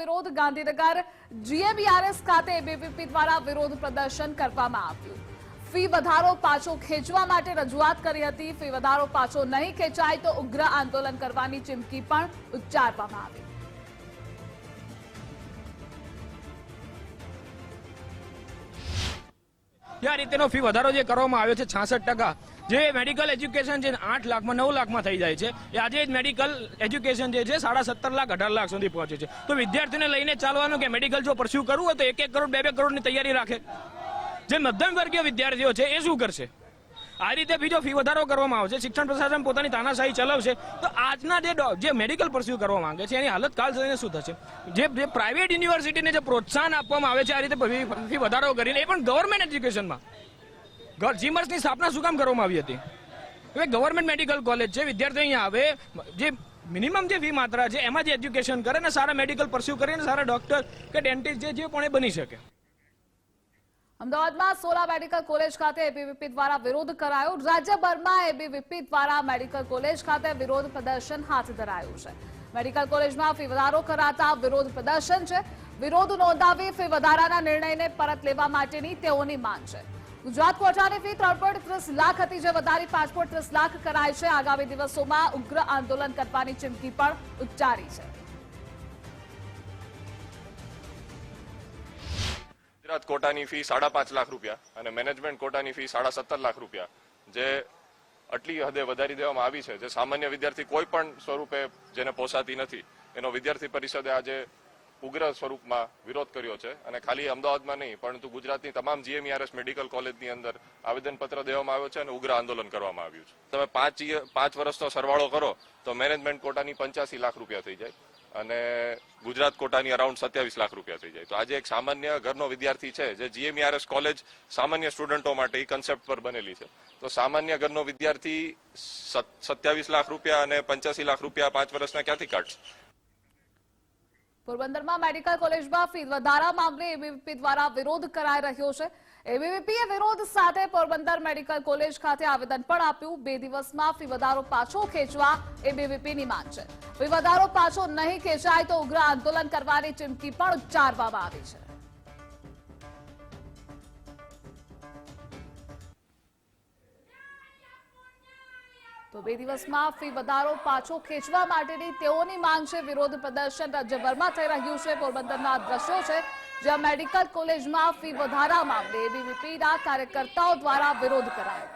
વિરોધ ગાંધીનગર જીએબીઆરએસ ખાતે એબીવીપી દ્વારા વિરોધ પ્રદર્શન કરવામાં આવ્યું. ફી વધારો પાછો ખેંચવા માટે રજૂઆત કરી હતી. ફી વધારો પાછો નહીં ખેંચાય તો ઉગ્ર આંદોલન કરવાની ચીમકી પણ ઉચ્ચારવામાં આવી. જે આ રીતેનો ફી વધારો જે કરવામાં આવ્યો છે, છાસઠ ટકા, જે મેડિકલ એજ્યુકેશન છે આઠ લાખમાં, નવ લાખમાં થઈ જાય છે. એ આજે જ મેડિકલ એજ્યુકેશન જે છે, સાડા સત્તર લાખ, અઢાર લાખ સુધી પહોંચે છે. તો વિદ્યાર્થીને લઈને ચાલવાનું કે મેડિકલ જો પરસ્યુ કરવું હોય તો એક એક કરોડ, બે બે કરોડની તૈયારી રાખે. જે મધ્યમ વર્ગીય વિદ્યાર્થીઓ છે, એ શું કરશે? આ રીતે બીજો ફી વધારો કરવામાં આવશે. શિક્ષણ પ્રશાસન પોતાની તાનાશાહી ચલાવશે. તો આજના જે મેડિકલ પરસ્યુ કરવા માંગે છે, એની હાલત કાલ થઈને શું થશે? જે જે પ્રાઇવેટ યુનિવર્સિટીને જે પ્રોત્સાહન આપવામાં આવે છે, આ રીતે ફી વધારો કરીને, એ પણ ગવર્મેન્ટ એજ્યુકેશનમાં જીમર્સની સ્થાપના શું કામ કરવામાં આવી હતી? હવે ગવર્મેન્ટ મેડિકલ કોલેજ છે, વિદ્યાર્થીઓ અહીંયા આવે. જે મિનિમમ જે ફી માત્રા છે, એમાં જે એજ્યુકેશન કરે ને, સારા મેડિકલ પરસ્યુ કરીને, સારા ડોક્ટર કે ડેન્ટિસ્ટ જે જે પણ બની શકે. અમદાવાદમાં સોલા મેડિકલ કોલેજ ખાતે એબીવીપી દ્વારા વિરોધ કરાયો. રાજ્યભરમાં એબીવીપી દ્વારા મેડિકલ કોલેજ ખાતે વિરોધ પ્રદર્શન હાથ ધરાયું છે. મેડિકલ કોલેજમાં ફી વધારો કરાતા વિરોધ પ્રદર્શન છે. વિરોધ નોંધાવી ફી વધારાના નિર્ણયને પરત લેવા માટેની તેઓની માંગ છે. ગુજરાત કોટાની ફી ત્રણ લાખ હતી, જે વધારી પાંચ લાખ કરાય છે. આગામી દિવસોમાં ઉગ્ર આંદોલન કરવાની ચીમકી પણ ઉચ્ચારી છે. ગુજરાત કોટાની ફી સાડા પાંચ લાખ રૂપિયા અને મેનેજમેન્ટ કોટાની ફી સાડા સત્તર લાખ રૂપિયા, જે આટલી હદે વધારી દેવામાં આવી છે, જે સામાન્ય વિદ્યાર્થી કોઈ પણ સ્વરૂપે જેને પોસાતી નથી, એનો વિદ્યાર્થી પરિષદે આજે ઉગ્ર સ્વરૂપમાં વિરોધ કર્યો છે અને ખાલી અમદાવાદમાં નહીં, પરંતુ ગુજરાતની તમામ જીએમઈઆરએસ મેડિકલ કોલેજની અંદર આવેદનપત્ર દેવામાં આવ્યો છે અને ઉગ્ર આંદોલન કરવામાં આવ્યું છે. તમે પાંચ પાંચ વર્ષનો સરવાળો કરો, તો મેનેજમેન્ટ કોટાની પંચ્યાસી લાખ રૂપિયા થઈ જાય. અને ગુજરાત કોટાની અરાઉન્ડ સત્યાવીસ લાખ રૂપિયા થઈ જાય. તો આજે એક સામાન્ય ઘરનો વિદ્યાર્થી છે, જે જીએમઆરએસ કોલેજ સામાન્ય સ્ટુડન્ટો માટે એ કન્સેપ્ટ પર બનેલી છે. તો સામાન્ય ઘરનો વિદ્યાર્થી સત્યાવીસ લાખ રૂપિયા અને પંચ્યાસી લાખ રૂપિયા પાંચ વર્ષના ક્યાંથી કાઢશે? પોરબંદરમાં મેડિકલ કોલેજમાં ફી વધારા મામલે એબીવીપી દ્વારા વિરોધ કરાઈ રહ્યો છે. એબીવીપીએ વિરોધ સાથે પોરબંદર મેડિકલ કોલેજ ખાતે આવેદન પણ આપ્યું. બે દિવસમાં ફી વધારો પાછો ખેંચવા એબીવીપીની માંગ છે. ફી વધારો પાછો નહીં ખેંચાય તો ઉગ્ર આંદોલન કરવાની ચીમકી પણ ઉચ્ચારવામાં આવી છે. તો બે દિવસમાં ફી વધારો પાછો ખેંચવા માટેની તેઓની માંગ છે. વિરોધ પ્રદર્શન રાજ્યભરમાં થઈ રહ્યું છે. પોરબંદરના દ્રશ્યો છે જ્યાં મેડિકલ કોલેજમાં ફી વધારા મામલે એબીવીપીના કાર્યકર્તાઓ દ્વારા વિરોધ કરાયો.